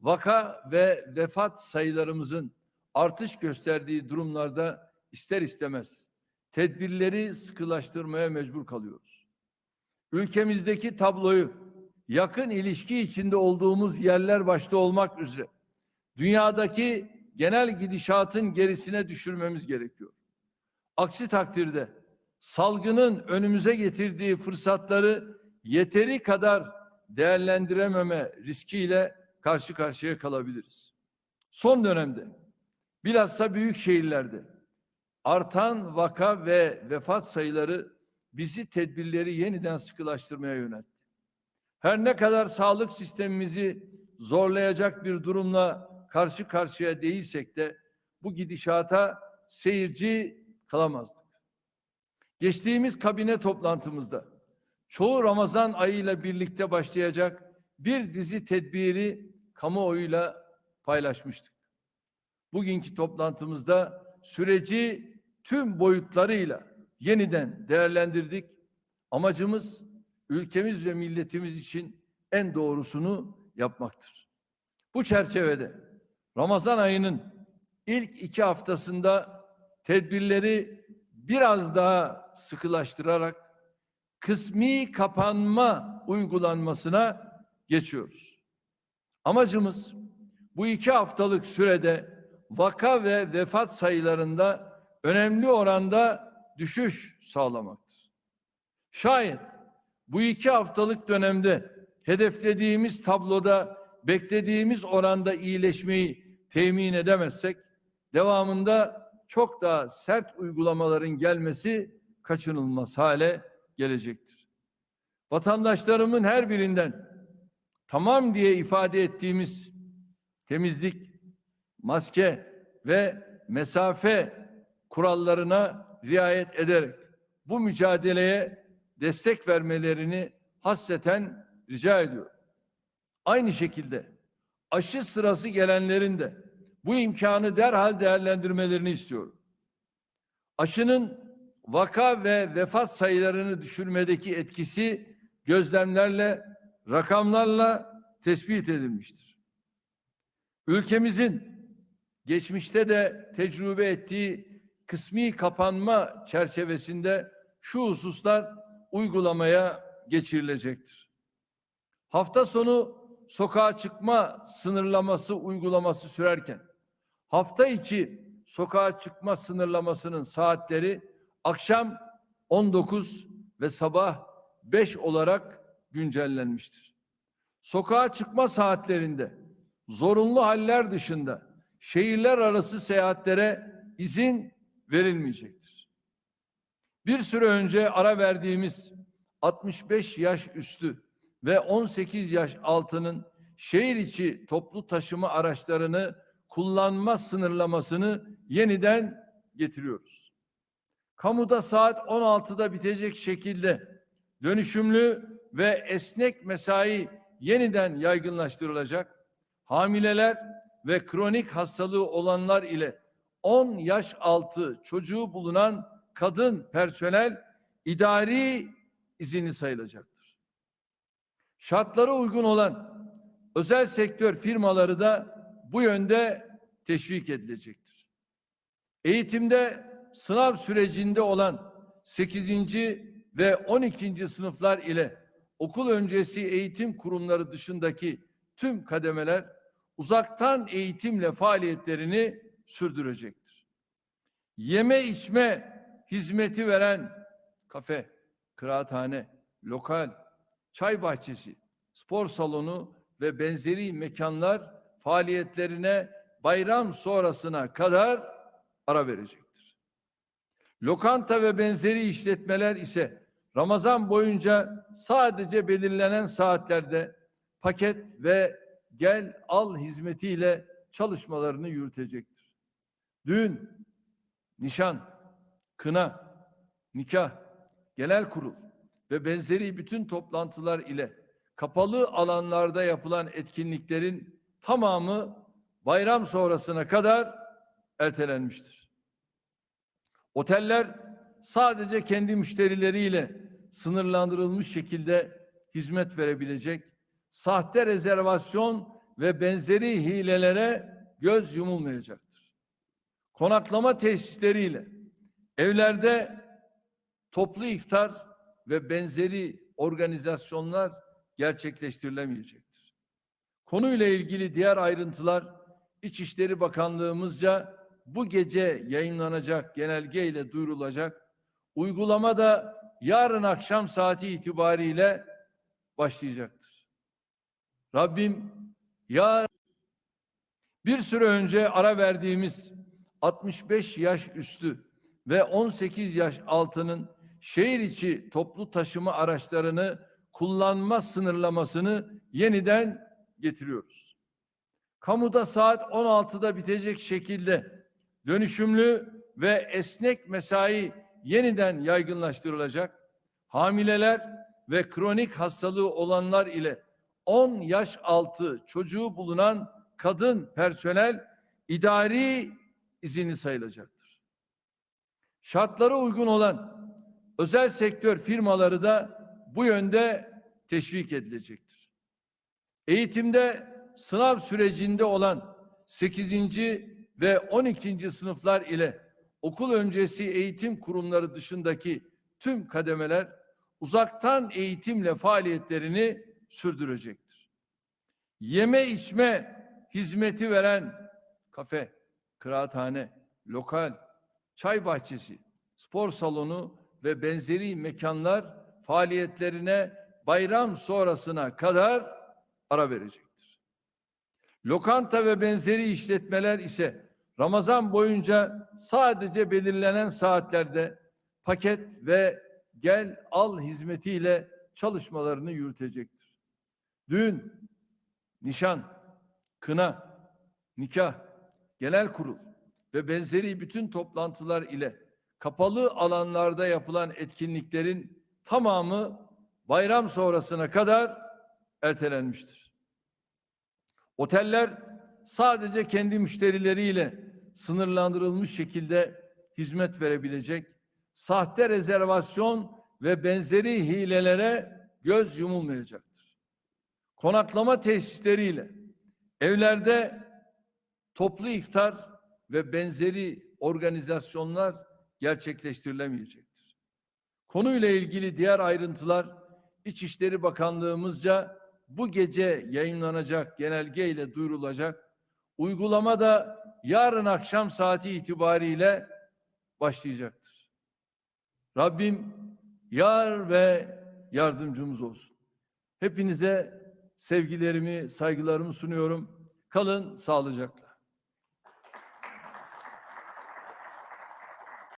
vaka ve vefat sayılarımızın artış gösterdiği durumlarda ister istemez tedbirleri sıkılaştırmaya mecbur kalıyoruz. Ülkemizdeki tabloyu yakın ilişki içinde olduğumuz yerler başta olmak üzere dünyadaki genel gidişatın gerisine düşürmemiz gerekiyor. Aksi takdirde salgının önümüze getirdiği fırsatları yeteri kadar değerlendirememe riskiyle karşı karşıya kalabiliriz. Son dönemde bilhassa büyük şehirlerde artan vaka ve vefat sayıları bizi tedbirleri yeniden sıkılaştırmaya yöneltti. Her ne kadar sağlık sistemimizi zorlayacak bir durumla karşı karşıya değilsek de bu gidişata seyirci kalamazdık. Geçtiğimiz kabine toplantımızda çoğu Ramazan ayıyla birlikte başlayacak bir dizi tedbiri kamuoyuyla paylaşmıştık. Bugünkü toplantımızda süreci tüm boyutlarıyla yeniden değerlendirdik. Amacımız ülkemiz ve milletimiz için en doğrusunu yapmaktır. Bu çerçevede Ramazan ayının ilk iki haftasında tedbirleri biraz daha sıkılaştırarak kısmi kapanma uygulanmasına geçiyoruz. Amacımız bu iki haftalık sürede vaka ve vefat sayılarında önemli oranda düşüş sağlamaktır. Şayet bu iki haftalık dönemde hedeflediğimiz tabloda beklediğimiz oranda iyileşmeyi temin edemezsek devamında çok daha sert uygulamaların gelmesi kaçınılmaz hale gelecektir. Vatandaşlarımın her birinden tamam diye ifade ettiğimiz temizlik, maske ve mesafe kurallarına riayet ederek bu mücadeleye destek vermelerini hasreten rica ediyorum. Aynı şekilde aşı sırası gelenlerin de bu imkanı derhal değerlendirmelerini istiyorum. Aşının vaka ve vefat sayılarını düşürmedeki etkisi gözlemlerle, rakamlarla tespit edilmiştir. Ülkemizin geçmişte de tecrübe ettiği kısmi kapanma çerçevesinde şu hususlar uygulamaya geçirilecektir. Hafta sonu sokağa çıkma sınırlaması uygulaması sürerken hafta içi sokağa çıkma sınırlamasının saatleri akşam 19 ve sabah 5 olarak güncellenmiştir. Sokağa çıkma saatlerinde zorunlu haller dışında şehirler arası seyahatlere izin verilmeyecektir. Bir süre önce ara verdiğimiz 65 yaş üstü ve 18 yaş altının şehir içi toplu taşıma araçlarını kullanma sınırlamasını yeniden getiriyoruz. Kamuda saat 16'da bitecek şekilde dönüşümlü ve esnek mesai yeniden yaygınlaştırılacak. Hamileler ve kronik hastalığı olanlar ile 10 yaş altı çocuğu bulunan kadın personel idari izini sayılacaktır. Şartlara uygun olan özel sektör firmaları da bu yönde teşvik edilecektir. Eğitimde sınav sürecinde olan 8. ve 12. sınıflar ile okul öncesi eğitim kurumları dışındaki tüm kademeler uzaktan eğitimle faaliyetlerini sürdürecektir. Yeme içme hizmeti veren kafe, kıraathane, lokal, çay bahçesi, spor salonu ve benzeri mekanlar faaliyetlerine bayram sonrasına kadar ara verecektir. Lokanta ve benzeri işletmeler ise Ramazan boyunca sadece belirlenen saatlerde paket ve gel al hizmetiyle çalışmalarını yürütecektir. Düğün, nişan, kına, nikah, genel kurul ve benzeri bütün toplantılar ile kapalı alanlarda yapılan etkinliklerin tamamı bayram sonrasına kadar ertelenmiştir. Oteller sadece kendi müşterileriyle sınırlandırılmış şekilde hizmet verebilecek, sahte rezervasyon ve benzeri hilelere göz yumulmayacaktır. Konaklama tesisleriyle evlerde toplu iftar ve benzeri organizasyonlar gerçekleştirilemeyecektir. Konuyla ilgili diğer ayrıntılar İçişleri Bakanlığımızca bu gece yayınlanacak genelge ile duyurulacak. Uygulama da yarın akşam saati itibariyle başlayacaktır. Rabbim ya bir süre önce ara verdiğimiz 65 yaş üstü ve 18 yaş altının şehir içi toplu taşıma araçlarını kullanma sınırlamasını yeniden getiriyoruz. Kamuda saat 16'da bitecek şekilde dönüşümlü ve esnek mesai yeniden yaygınlaştırılacak. Hamileler ve kronik hastalığı olanlar ile 10 yaş altı çocuğu bulunan kadın personel idari izini sayılacaktır. Şartlara uygun olan özel sektör firmaları da bu yönde teşvik edilecektir. Eğitimde sınav sürecinde olan 8. ve 12. sınıflar ile okul öncesi eğitim kurumları dışındaki tüm kademeler uzaktan eğitimle faaliyetlerini sürdürecektir. Yeme içme hizmeti veren kafe, kıraathane, lokal, çay bahçesi, spor salonu ve benzeri mekanlar faaliyetlerine bayram sonrasına kadar ara verecektir. Lokanta ve benzeri işletmeler ise Ramazan boyunca sadece belirlenen saatlerde paket ve gel al hizmetiyle çalışmalarını yürütecektir. Düğün, nişan, kına, nikah, genel kurul ve benzeri bütün toplantılar ile kapalı alanlarda yapılan etkinliklerin tamamı bayram sonrasına kadar ertelenmiştir. Oteller sadece kendi müşterileriyle sınırlandırılmış şekilde hizmet verebilecek, sahte rezervasyon ve benzeri hilelere göz yumulmayacaktır. Konaklama tesisleriyle evlerde toplu iftar ve benzeri organizasyonlar gerçekleştirilemeyecektir. Konuyla ilgili diğer ayrıntılar İçişleri Bakanlığımızca bu gece yayınlanacak genelge ile duyurulacak. Uygulama da yarın akşam saati itibariyle başlayacaktır. Rabbim yar ve yardımcımız olsun. Hepinize sevgilerimi, saygılarımı sunuyorum. Kalın sağlıcakla.